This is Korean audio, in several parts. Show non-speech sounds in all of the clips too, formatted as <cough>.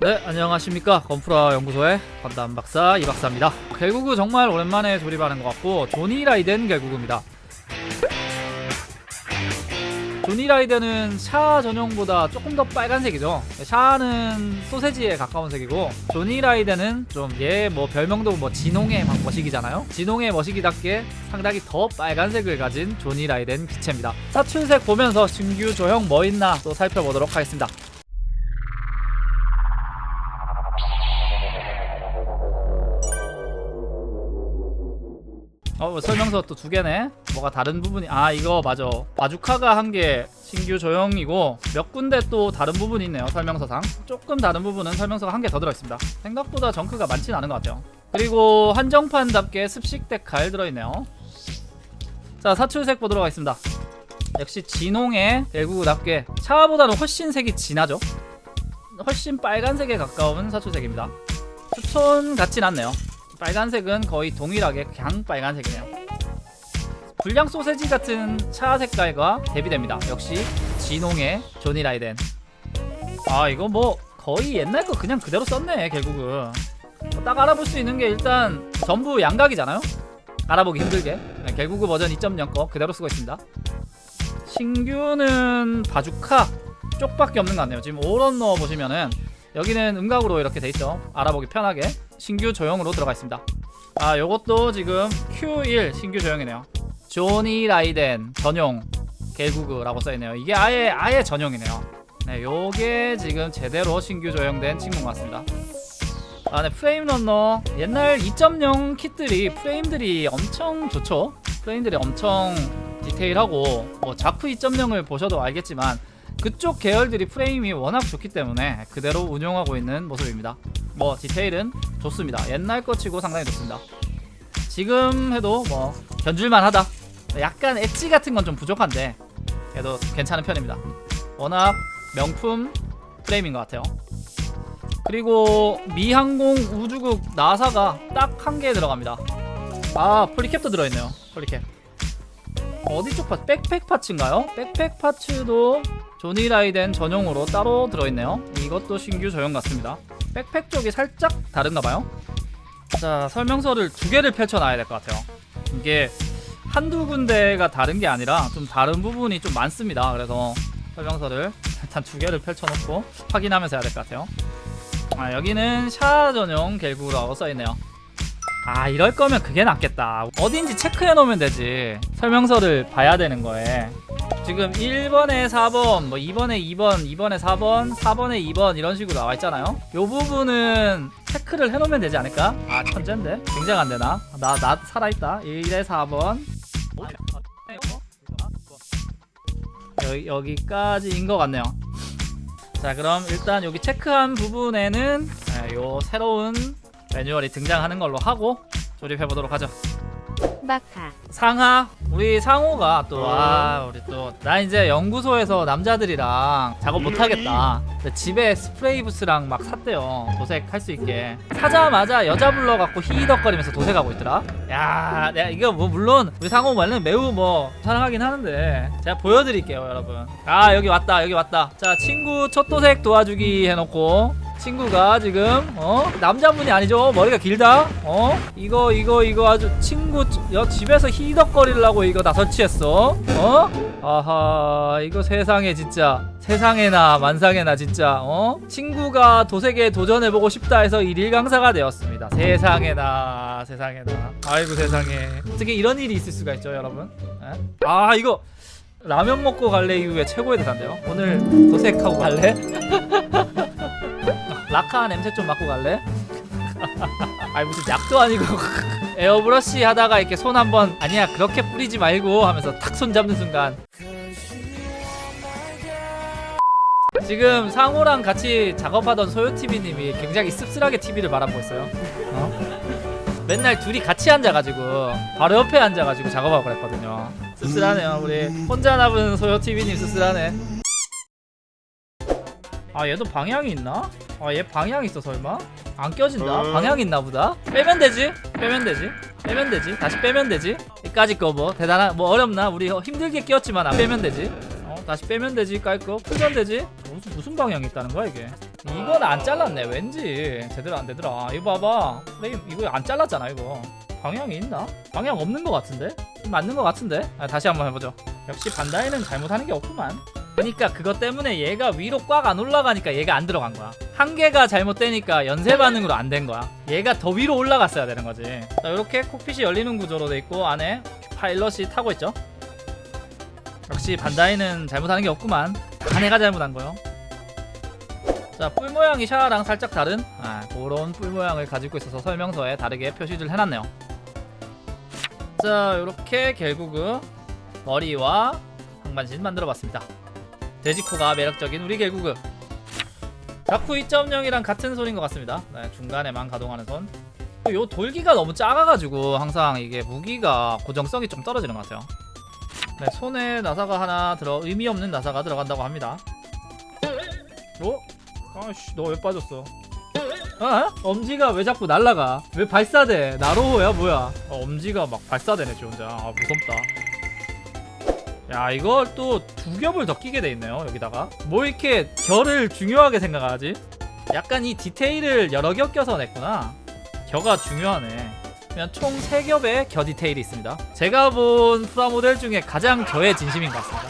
네, 안녕하십니까. 건프라 연구소의 건담 박사 이 박사입니다. 결국은 정말 오랜만에 조립하는 것 같고 조니 라이덴 결국입니다. 조니 라이덴은 샤 전용보다 조금 더 빨간색이죠. 샤는 소세지에 가까운 색이고 조니 라이덴은 좀 얘 뭐 별명도 뭐 진홍의 막 머시기잖아요. 진홍의 머시기답게 상당히 더 빨간색을 가진 조니 라이덴 기체입니다. 사출색 보면서 신규 조형 뭐 있나 또 살펴보도록 하겠습니다. 어 설명서 또 두 개네. 뭐가 다른 부분이 아 이거 맞아. 바주카가 한개 신규 조형이고 몇 군데 또 다른 부분이 있네요 설명서상. 조금 다른 부분은 설명서가 한 개 더 들어있습니다. 생각보다 정크가 많지는 않은 것 같아요. 그리고 한정판답게 습식 데칼 들어있네요. 자 사출색 보도록 하겠습니다. 역시 진홍의 대구답게 차보다는 훨씬 색이 진하죠? 훨씬 빨간색에 가까운 사출색입니다. 추천 같진 않네요 빨간색은 거의 동일하게 그냥 빨간색이네요. 불량 소세지 같은 차 색깔과 대비됩니다. 역시 진홍의 조니 라이덴. 아 이거 뭐 거의 옛날 거 그냥 그대로 썼네 결국은. 뭐딱 알아볼 수 있는 게 일단 전부 양각이잖아요. 알아보기 힘들게. 네, 결국은 버전 2.0 거 그대로 쓰고 있습니다. 신규는 바주카 쪽밖에 없는 것 같네요. 지금 오런 넣어 보시면은 여기는 음각으로 이렇게 돼 있죠. 알아보기 편하게 신규 조형으로 들어가 있습니다. 아, 요것도 지금 Q1 신규 조형이네요. 조니 라이덴 전용 개구그라고 써 있네요. 이게 아예 아예 전용이네요. 네, 요게 지금 제대로 신규 조형된 친구인 것 같습니다. 아, 네, 프레임 런너 옛날 2.0 킷들이 프레임들이 엄청 좋죠. 프레임들이 엄청 디테일하고 뭐 자쿠 2.0을 보셔도 알겠지만 그쪽 계열들이 프레임이 워낙 좋기 때문에 그대로 운용하고 있는 모습입니다. 뭐 디테일은 좋습니다. 옛날 거 치고 상당히 좋습니다. 지금 해도 뭐 견줄만 하다. 약간 엣지 같은 건 좀 부족한데 그래도 괜찮은 편입니다. 워낙 명품 프레임인 것 같아요. 그리고 미항공 우주국 나사가 딱 한 개 들어갑니다. 아 폴리캡도 들어있네요. 폴리캡. 어디 쪽 파츠? 백팩 파츠인가요? 백팩 파츠도 조니 라이덴 전용으로 따로 들어있네요. 이것도 신규 조형 같습니다. 백팩 쪽이 살짝 다른가 봐요. 자, 설명서를 두 개를 펼쳐놔야 될 것 같아요. 이게 한두 군데가 다른 게 아니라 좀 다른 부분이 좀 많습니다. 그래서 설명서를 일단 두 개를 펼쳐놓고 확인하면서 해야 될 것 같아요. 아, 여기는 샤 전용 겔구라고 써있네요. 아 이럴 거면 그게 낫겠다 어딘지 체크해 놓으면 되지 설명서를 봐야 되는 거에 지금 1번에 4번 뭐 2번에 2번 2번에 4번 4번에 2번 이런 식으로 나와 있잖아요. 요 부분은 체크를 해 놓으면 되지 않을까? 아 천재인데? 굉장히 안 되나? 나 나 살아있다. 1에 4번. 여기, 여기까지인 것 같네요. 자 그럼 일단 여기 체크한 부분에는 네, 요 새로운 매뉴얼이 등장하는 걸로 하고 조립해 보도록 하죠. 마카 상하 우리 상호가 또 아 우리 또 나 이제 연구소에서 남자들이랑 작업 못 하겠다. 근데 집에 스프레이 부스랑 막 샀대요. 도색 할 수 있게. 사자마자 여자 불러 갖고 히덕거리면서 도색하고 있더라. 야, 내가 이거 뭐 물론 우리 상호 말은 매우 뭐 사랑하긴 하는데 제가 보여드릴게요, 여러분. 아 여기 왔다, 여기 왔다. 자 친구 첫 도색 도와주기 해놓고 친구가 지금 어? 남자분이 아니죠. 머리가 길다. 어? 이거 이거 이거 아주 친구 여 집에서 히덕거리려고 이거 다 설치했어. 어? 아하 이거 세상에 진짜. 세상에나 만상에나 진짜. 어? 친구가 도색에 도전해보고 싶다 해서 일일 강사가 되었습니다. 세상에나 세상에나. 아이고 세상에. 어떻게 이런 일이 있을 수가 있죠 여러분? 에? 아 이거 라면 먹고 갈래 이후에 최고의 대사인데요. 오늘 도색하고 갈래 <laughs> 라카 냄새 좀 맡고 갈래? <laughs> 아니 무슨 약도 아니고 <laughs> 에어브러쉬 하다가 이렇게 손 한번 아니야 그렇게 뿌리지 말고 하면서 탁 손 잡는 순간 지금 상호랑 같이 작업하던 소요TV님이 굉장히 씁쓸하게 TV를 바라보고 있어요 어? 맨날 둘이 같이 앉아가지고 바로 옆에 앉아가지고 작업하고 그랬거든요 씁쓸하네요 우리 혼자 남은 소요TV님 씁쓸하네 아 얘도 방향이 있나? 아 얘 방향 있어 설마? 안 껴진다? 방향 있나 보다? 빼면 되지? 빼면 되지? 빼면 되지? 다시 빼면 되지? 이까지 거 뭐 대단한 뭐 어렵나? 우리 힘들게 끼웠지만 안 빼면 되지? 어 다시 빼면 되지 깔 거? 풀면 되지? 무슨 무슨 방향이 있다는 거야 이게? 이건 안 잘랐네 왠지 제대로 안 되더라 이거 봐봐 프레임 이거 안 잘랐잖아 이거 방향이 있나? 방향 없는 것 같은데? 맞는 것 같은데? 아, 다시 한번 해보죠 역시 반다이는 잘못하는 게 없구만 그러니까 그것 때문에 얘가 위로 꽉 안 올라가니까 얘가 안 들어간 거야. 한 개가 잘못되니까 연쇄 반응으로 안 된 거야. 얘가 더 위로 올라갔어야 되는 거지. 자 이렇게 콕핏이 열리는 구조로 돼 있고 안에 파일럿이 타고 있죠. 역시 반다이는 잘못하는 게 없구만. 다 내가 잘못한 거요. 자, 뿔 모양이 샤랑 살짝 다른? 아, 그런 뿔 모양을 가지고 있어서 설명서에 다르게 표시를 해놨네요. 자, 이렇게 결국은 머리와 상반신 만들어봤습니다. 돼지코가 매력적인 우리 결국은 자쿠 2.0이랑 같은 손인 것 같습니다. 네, 중간에만 가동하는 손. 요 돌기가 너무 작아가지고 항상 이게 무기가 고정성이 좀 떨어지는 것 같아요. 네, 손에 나사가 하나 들어 의미 없는 나사가 들어간다고 합니다. 어? 아씨 너 왜 빠졌어? 어? 엄지가 왜 자꾸 날라가? 왜 발사돼? 나로호야 뭐야? 어, 엄지가 막 발사되네 지 혼자. 아 무섭다. 야 이걸 또두 겹을 더 끼게 돼 있네요 여기다가. 뭐 이렇게 결을 중요하게 생각하지? 약간 이 디테일을 여러 겹 껴서 냈구나. 겨가 중요하네. 그냥 총 3겹의 겨 디테일이 있습니다. 제가 본 프라모델 중에 가장 겨의 진심인 것 같습니다.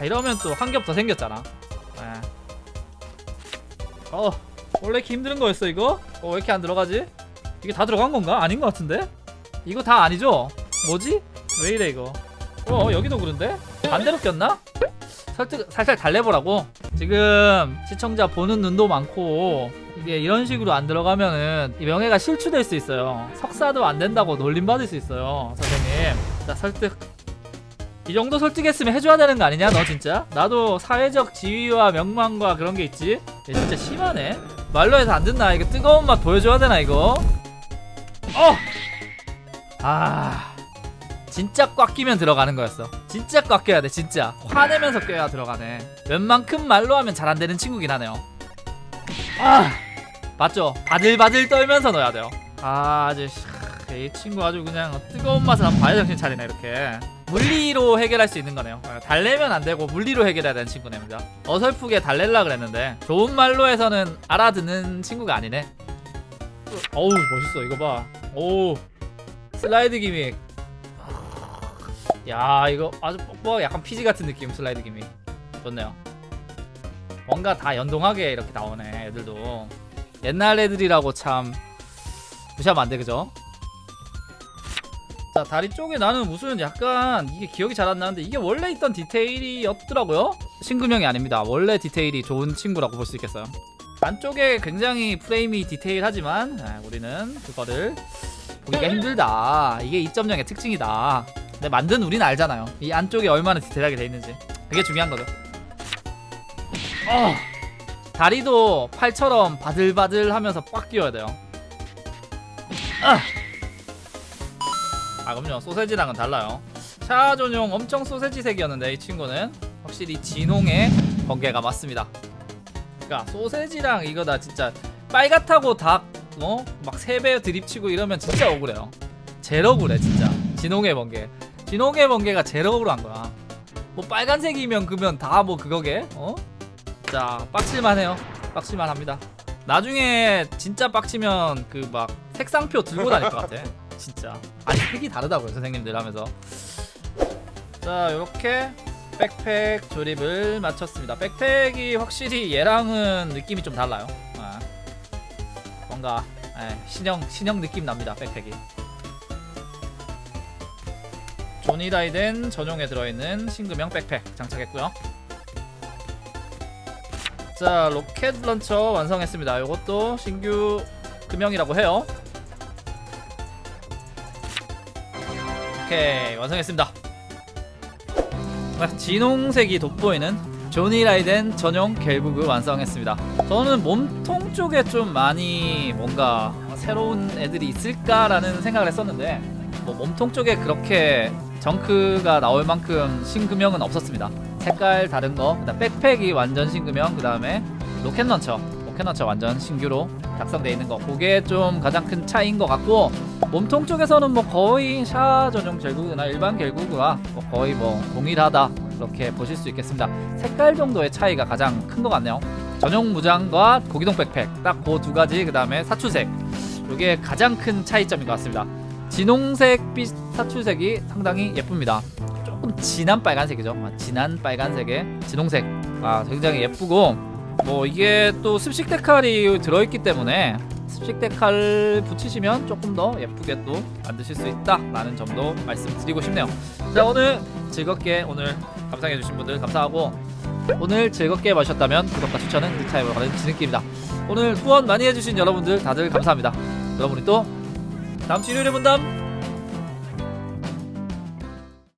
아, 이러면 또 한 겹 더 생겼잖아. 예. 어 원래 이렇게 힘든 거였어 이거? 어 왜 이렇게 안 들어가지? 이게 다 들어간 건가? 아닌 것 같은데? 이거 다 아니죠? 뭐지? 왜 이래 이거 어 여기도 그런데? 반대로 꼈나? 설득 살살 달래보라고. 지금 시청자 보는 눈도 많고 이게 이런 식으로 안 들어가면은 이 명예가 실추될 수 있어요. 석사도 안 된다고 놀림받을 수 있어요 선생님. 자 설득. 이 정도 설득했으면 해줘야 되는 거 아니냐 너 진짜? 나도 사회적 지위와 명망과 그런 게 있지? 얘 진짜 심하네. 말로 해서 안 듣나? 이거 뜨거운 맛 보여줘야 되나 이거? 어! 아 진짜 꽉 끼면 들어가는 거였어. 진짜 꽉 껴야 돼 진짜. 화내면서 껴야 들어가네. 웬만큼 말로 하면 잘 안 되는 친구긴 하네요. 아 맞죠? 바들바들 떨면서 넣어야 돼요. 아 아주 씨, 이 친구 아주 그냥 뜨거운 맛을 한번 봐야 정신 차리네 이렇게. 물리로 해결할 수 있는 거네요. 어, 달래면 안 되고 물리로 해결해야 되는 친구입니다. 어설프게 달랠라 그랬는데 좋은 말로 해서는 알아듣는 친구가 아니네. 어우 멋있어. 이거 봐오 슬라이드 기믹 야 이거 아주 뻑뻑 약간 피지 같은 느낌 슬라이드 기믹. 좋네요. 뭔가 다 연동하게 이렇게 나오네 애들도. 옛날 애들이라고 참 무시하면 안돼 그죠? 자 다리 쪽에 나는 무슨 약간 이게 기억이 잘 안 나는데 이게 원래 있던 디테일이었더라고요? 신금형이 아닙니다. 원래 디테일이 좋은 친구라고 볼 수 있겠어요. 안쪽에 굉장히 프레임이 디테일하지만 아, 우리는 그거를 보기가 힘들다. 이게 2.0의 특징이다 근데 만든 우리는 알잖아요. 이 안쪽에 얼마나 디테일하게 돼 있는지. 그게 중요한 거죠. 어, 다리도 팔처럼 바들바들 하면서 꽉 끼워야 돼요. 아! 아 그럼요. 소세지랑은 달라요. 샤 전용 엄청 소세지 색이었는데 이 친구는 확실히 진홍의 번개가 맞습니다. 그러니까 소세지랑 이거 다 진짜 빨갛다고 닭 어? 막 3배 드립치고 이러면 진짜 억울해요. 억울해 진짜. 진홍의 번개 진홍의 번개가 제일 억울한 거야. 뭐 빨간색이면 그러면 다 뭐 그거게 어? 자 빡칠만 해요. 빡칠만 합니다. 나중에 진짜 빡치면 그 막 색상표 들고 다닐 것 같아. <laughs> 진짜. 아니 색이 다르다고요 선생님들 하면서. 자 요렇게 백팩 조립을 마쳤습니다. 백팩이 확실히 얘랑은 느낌이 좀 달라요. 아, 뭔가 예, 신형 신형 느낌 납니다 백팩이 조니라이덴 전용에 들어있는 신금형 백팩 장착했고요. 자 로켓 런처 완성했습니다. 이것도 신규 금형이라고 해요. 오케이 완성했습니다. 아, 진홍색이 돋보이는 조니 라이덴 전용 겔부그 완성했습니다. 저는 몸통 쪽에 좀 많이 뭔가 새로운 애들이 있을까라는 생각을 했었는데 뭐 몸통 쪽에 그렇게 정크가 나올 만큼 신금형은 없었습니다. 색깔 다른 거 그다음 백팩이 완전 신금형 그 다음에 로켓 런처 로켓 런처 완전 신규로 작성되어 있는 거. 그게 좀 가장 큰 차이인 것 같고 몸통 쪽에서는 뭐 거의 샤 전용 결구나 일반 결구가 뭐 거의 뭐 동일하다 그렇게 보실 수 있겠습니다. 색깔 정도의 차이가 가장 큰 것 같네요. 전용 무장과 고기동 백팩 딱 그 두 가지 그 다음에 사출색. 이게 가장 큰 차이점인 것 같습니다. 진홍색 빛 사출색이 상당히 예쁩니다. 조금 진한 빨간색이죠. 아, 진한 빨간색의 진홍색. 아 굉장히 예쁘고. 뭐 이게 또 습식 데칼이 들어있기 때문에 습식 데칼 붙이시면 조금 더 예쁘게 또 만드실 수 있다라는 점도 말씀드리고 싶네요. 자 오늘 즐겁게 오늘 감상해주신 분들 감사하고 오늘 즐겁게 마셨다면 구독과 추천은 리타임으로 가는 지름길입니다. 오늘 후원 많이 해주신 여러분들 다들 감사합니다. 여러분이 또 다음 주 일요일에 본담